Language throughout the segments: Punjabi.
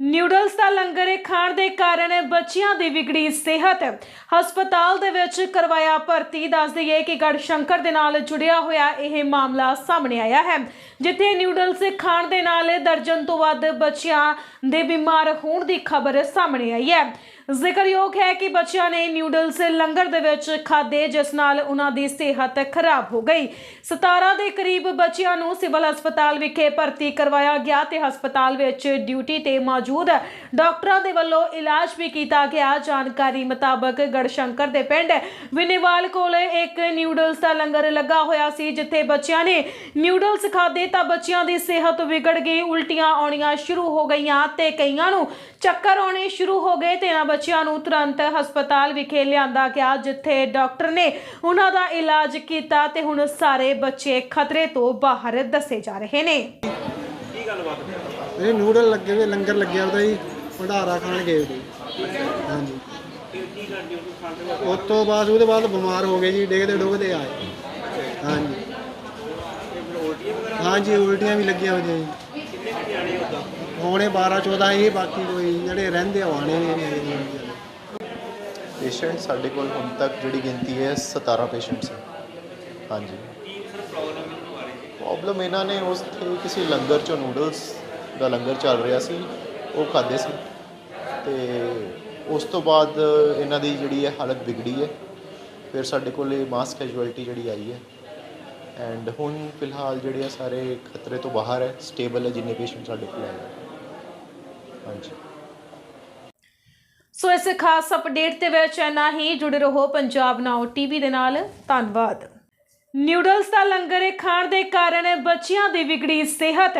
ਨਿਊਡਲਸ ਦਾ ਲੰਗਰ ਖਾਣ ਦੇ ਕਾਰਨ ਬੱਚਿਆਂ ਦੀ ਵਿਗੜੀ ਸਿਹਤ। ਹਸਪਤਾਲ ਦੇ ਵਿੱਚ ਕਰਵਾਇਆ ਭਰਤੀ। ਦੱਸ ਦਈਏ ਕਿ ਗੜਸ਼ੰਕਰ ਦੇ ਨਾਲ ਜੁੜਿਆ ਹੋਇਆ ਇਹ ਮਾਮਲਾ ਸਾਹਮਣੇ ਆਇਆ ਹੈ, ਜਿੱਥੇ ਨਿਊਡਲਸ ਖਾਣ ਦੇ ਨਾਲ ਦਰਜਨ ਤੋਂ ਵੱਧ ਬੱਚਿਆਂ ਦੇ ਬਿਮਾਰ ਹੋਣ ਦੀ ਖਬਰ ਸਾਹਮਣੇ ਆਈ ਹੈ। ਜ਼ਿਕਰਯੋਗ ਹੈ ਕਿ ਬੱਚਿਆਂ ਨੇ ਨਿਊਡਲਸ ਲੰਗਰ ਦੇ ਵਿੱਚ ਖਾਦੇ ਜਿਸ ਨਾਲ ਉਹਨਾਂ ਦੀ ਸਿਹਤ ਖਰਾਬ ਹੋ ਗਈ। 17 ਦੇ ਕਰੀਬ ਬੱਚਿਆਂ ਨੂੰ ਸਿਵਲ ਹਸਪਤਾਲ ਵਿਖੇ ਭਰਤੀ ਕਰਵਾਇਆ ਗਿਆ ਤੇ ਹਸਪਤਾਲ ਵਿੱਚ ਡਿਊਟੀ ਤੇ ਮੌਜੂਦ ਡਾਕਟਰਾਂ ਦੇ ਵੱਲੋਂ ਇਲਾਜ ਵੀ ਕੀਤਾ ਗਿਆ। ਜਾਣਕਾਰੀ ਮੁਤਾਬਕ ਗੜਸ਼ੰਕਰ ਦੇ ਪਿੰਡ ਵਿਨੇਵਾਲ ਕੋਲ ਇੱਕ ਨਿਊਡਲਸ ਦਾ ਲੰਗਰ ਲੱਗਾ ਹੋਇਆ ਸੀ, ਜਿੱਥੇ ਬੱਚਿਆਂ ਨੇ ਨਿਊਡਲਸ ਖਾਦੇ ਤਾਂ ਬੱਚਿਆਂ ਦੀ ਸਿਹਤ ਵਿਗੜ ਗਈ, ਉਲਟੀਆਂ ਆਉਣੀਆਂ ਸ਼ੁਰੂ ਹੋ ਗਈਆਂ ਤੇ ਕਈਆਂ ਨੂੰ ਚੱਕਰ ਆਉਣੇ ਸ਼ੁਰੂ ਹੋ ਗਏ ਤੇ ਇਹਨਾਂ ਬੱਚਿਆਂ ਨੂੰ ਤੁਰੰਤ ਹਸਪਤਾਲ ਵਿਖੇ ਲਿਆਂਦਾ ਗਿਆ ਜਿੱਥੇ ਡਾਕਟਰ ਨੇ ਉਹਨਾਂ ਦਾ ਇਲਾਜ ਕੀਤਾ ਤੇ ਹੁਣ ਸਾਰੇ ਬੱਚੇ ਖਤਰੇ ਤੋਂ ਬਾਹਰ ਦੱਸੇ ਜਾ ਰਹੇ ਨੇ। ਇਹ ਨੂਡਲ ਲੱਗੇ ਹੋਏ ਲੰਗਰ ਲੱਗਿਆ ਉਹਦਾ ਜੀ ਭੰਡਾਰਾ ਖਾਣ ਗਏ ਉਹਦੇ ਹਾਂਜੀ। ਉਸ ਤੋਂ ਬਾਅਦ ਉਹਦੇ ਬਾਅਦ ਬਿਮਾਰ ਹੋ ਗਏ ਜੀ ਡੇਗਦੇ ਡੁੱਗਦੇ ਆਏ। ਹਾਂਜੀ। ਹਾਂਜੀ ਉਲਟੀਆਂ ਵੀ ਲੱਗੀਆਂ ਹੋਈਆਂ ਜੀ। ਹੋਣੇ 12 14 ਇਹ ਬਾਕੀ ਕੋਈ ਜਿਹੜੇ ਰਹਿੰਦੇ ਆ ਉਹ ਆਣੇ ਨੇ ਪੇਸ਼ੈਂਟ ਸਾਡੇ ਕੋਲ ਹੁਣ ਤੱਕ ਜਿਹੜੀ ਗਿਣਤੀ ਹੈ 17 ਪੇਸ਼ੈਂਟਸ ਹੈ। ਹਾਂਜੀ। ਪ੍ਰੋਬਲਮ ਇਹਨਾਂ ਨੇ ਉਸ ਕਿਸੇ ਲੰਗਰ ਚੋਂ ਨੂਡਲਸ ਦਾ ਲੰਗਰ ਚੱਲ ਰਿਹਾ ਸੀ, ਉਹ ਖਾਦੇ ਸੀ। ਤੇ ਉਸ ਤੋਂ ਬਾਅਦ ਇਹਨਾਂ ਦੀ ਜਿਹੜੀ ਹੈ ਹਾਲਤ ਵਿਗੜੀ ਹੈ। ਫਿਰ ਸਾਡੇ ਕੋਲ ਇਹ ਮਾਸ ਕੈਜੁਅਲਟੀ ਜਿਹੜੀ ਆਈ ਹੈ। ਐਂਡ ਹੁਣ ਫਿਲਹਾਲ ਜਿਹੜੇ ਆ ਸਾਰੇ ਖਤਰੇ ਤੋਂ ਬਾਹਰ ਹੈ ਸਟੇਬਲ ਹੈ ਜਿੰਨੇ ਪੇਸ਼ੈਂਟ ਸਾਡੇ ਕੋਲ ਆਏ। ਹਾਂਜੀ। ਸੋ ਇਸ ਖਾਸ ਅਪਡੇਟ ਦੇ ਵਿੱਚ ਇੰਨਾ ਹੀ। ਜੁੜੇ ਰਹੋ ਪੰਜਾਬ ਨਾਓ ਟੀਵੀ ਦੇ ਨਾਲ। ਧੰਨਵਾਦ। ਨਿਊਡਲਸ ਦਾ ਲੰਗਰ ਖਾਣ ਦੇ ਕਾਰਨ ਬੱਚਿਆਂ ਦੀ ਵਿਗੜੀ ਸਿਹਤ।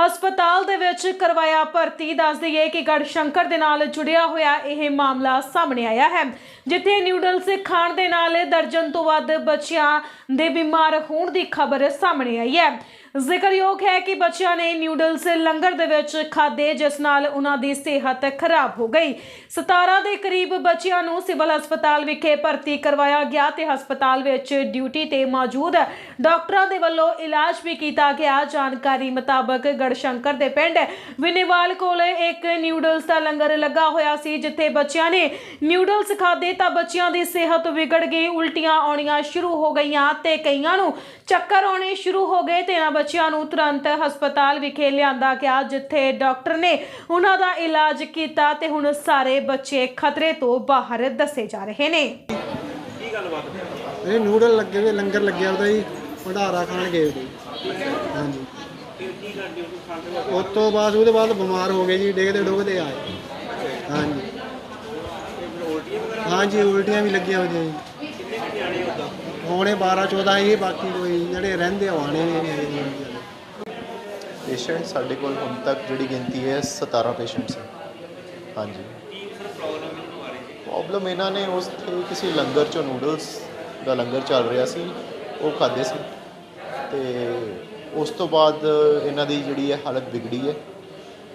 ਹਸਪਤਾਲ ਦੇ ਵਿੱਚ ਕਰਵਾਇਆ ਭਰਤੀ। ਦੱਸ ਦਈਏ ਕਿ ਗੜਸ਼ੰਕਰ ਦੇ ਨਾਲ ਜੁੜਿਆ ਹੋਇਆ ਇਹ ਮਾਮਲਾ ਸਾਹਮਣੇ ਆਇਆ ਹੈ। ਜਿੱਥੇ ਨਿਊਡਲਸ ਖਾਣ ਦੇ ਨਾਲ ਦਰਜਨ ਤੋਂ ਵੱਧ ਬੱਚਿਆਂ ਦੇ ਬਿਮਾਰ ਹੋਣ ਦੀ ਖਬਰ ਸਾਹਮਣੇ ਆਈ ਹੈ। ਜ਼ਿਕਰਯੋਗ ਹੈ ਕਿ ਬੱਚਿਆਂ ਨੇ ਨਿਊਡਲਸ ਲੰਗਰ ਦੇ ਵਿੱਚ ਖਾਦੇ ਜਿਸ ਨਾਲ ਉਹਨਾਂ ਦੀ ਸਿਹਤ ਖਰਾਬ ਹੋ ਗਈ। 17 ਦੇ ਕਰੀਬ ਬੱਚਿਆਂ ਨੂੰ ਸਿਵਲ ਹਸਪਤਾਲ ਵਿਖੇ ਭਰਤੀ ਕਰਵਾਇਆ ਗਿਆ ਤੇ ਹਸਪਤਾਲ ਵਿੱਚ ਡਿਊਟੀ ਤੇ ਮੌਜੂਦ ਡਾਕਟਰਾਂ ਦੇ ਵੱਲੋਂ ਇਲਾਜ ਵੀ ਕੀਤਾ ਗਿਆ। ਜਾਣਕਾਰੀ ਮੁਤਾਬਕ ਗੜਸ਼ੰਕਰ ਦੇ ਪਿੰਡ ਵਿਨੇਵਾਲ ਕੋਲ ਇੱਕ ਨਿਊਡਲਸ ਦਾ ਲੰਗਰ ਲੱਗਾ ਹੋਇਆ ਸੀ, ਜਿੱਥੇ ਬੱਚਿਆਂ ਨੇ ਨਿਊਡਲਸ ਖਾਦੇ ਤਾਂ ਬੱਚਿਆਂ ਦੀ ਸਿਹਤ ਵਿਗੜ ਗਈ, ਉਲਟੀਆਂ ਆਉਣੀਆਂ ਸ਼ੁਰੂ ਹੋ ਗਈਆਂ ਤੇ ਕਈਆਂ ਨੂੰ ਚੱਕਰ ਆਉਣੇ ਸ਼ੁਰੂ ਹੋ ਗਏ ਤੇ ਇਹਨਾਂ ਬੱਚਿਆਂ ਨੂੰ ਤੁਰੰਤ ਹਸਪਤਾਲ ਵਿਖੇ ਲਿਆਂਦਾ ਗਿਆ, ਜਿੱਥੇ ਡਾਕਟਰ ਨੇ ਉਹਨਾਂ ਦਾ ਇਲਾਜ ਕੀਤਾ ਤੇ ਹੁਣ ਸਾਰੇ ਬੱਚੇ ਖਤਰੇ ਤੋਂ ਬਾਹਰ ਦੱਸੇ ਜਾ ਰਹੇ ਨੇ। ਇਹ ਨੂਡਲ ਲੱਗੇ ਹੋਏ, ਲੰਗਰ ਲੱਗਿਆ ਉਹਦਾ ਜੀ, ਭੰਡਾਰਾ ਖਾਣ ਗਏ ਉਹਦੇ ਹਾਂਜੀ। ਉਸ ਤੋਂ ਬਾਅਦ ਉਹਦੇ ਬਾਅਦ ਬਿਮਾਰ ਹੋ ਗਏ ਜੀ, ਡੇਗਦੇ ਡੁੱਗਦੇ ਆਏ। ਹਾਂਜੀ। ਹਾਂਜੀ, ਉਲਟੀਆਂ ਵੀ ਲੱਗੀਆਂ ਹੋਈਆਂ ਜੀ। ਹੋਣੇ 12 14 ਇਹ ਬਾਕੀ ਕੋਈ ਜਿਹੜੇ ਰਹਿੰਦੇ ਆ, ਉਹ ਆਣੇ ਨੇ ਪੇਸ਼ੈਂਟ ਸਾਡੇ ਕੋਲ ਹੁਣ ਤੱਕ ਜਿਹੜੀ ਗਿਣਤੀ ਹੈ 17 ਪੇਸ਼ੈਂਟਸ ਹੈ ਹਾਂਜੀ। ਪ੍ਰੋਬਲਮ ਇਹਨਾਂ ਨੇ ਉਸ ਤੇ ਕਿਸੇ ਲੰਗਰ ਚੋਂ ਨੂਡਲਸ ਦਾ ਲੰਗਰ ਚੱਲ ਰਿਹਾ ਸੀ, ਉਹ ਖਾਦੇ ਸੀ। ਤੇ ਉਸ ਤੋਂ ਬਾਅਦ ਇਹਨਾਂ ਦੀ ਜਿਹੜੀ ਹੈ ਹਾਲਤ ਵਿਗੜੀ ਹੈ।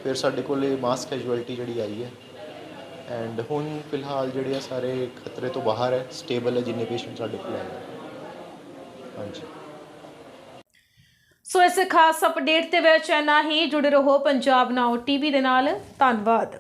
ਫਿਰ ਸਾਡੇ ਕੋਲ ਇਹ ਮਾਸ ਕੈਜੁਅਲਟੀ ਜਿਹੜੀ ਆਈ ਹੈ। ਐਂਡ ਹੁਣ ਫਿਲਹਾਲ ਜਿਹੜੇ ਆ ਸਾਰੇ ਖਤਰੇ ਤੋਂ ਬਾਹਰ ਹੈ ਸਟੇਬਲ ਹੈ ਜਿੰਨੇ ਪੇਸ਼ੈਂਟ ਸਾਡੇ ਕੋਲ ਆਏ। ਹੈ। ਹਾਂਜੀ। ਸੋ ਇਸ ਖਾਸ ਅਪਡੇਟ 'ਤੇ ਵਿੱਚ ਇੰਨਾ ਹੀ। ਜੁੜੇ ਰਹੋ ਪੰਜਾਬ ਨਾਓ ਟੀਵੀ ਦੇ ਨਾਲ। ਧੰਨਵਾਦ।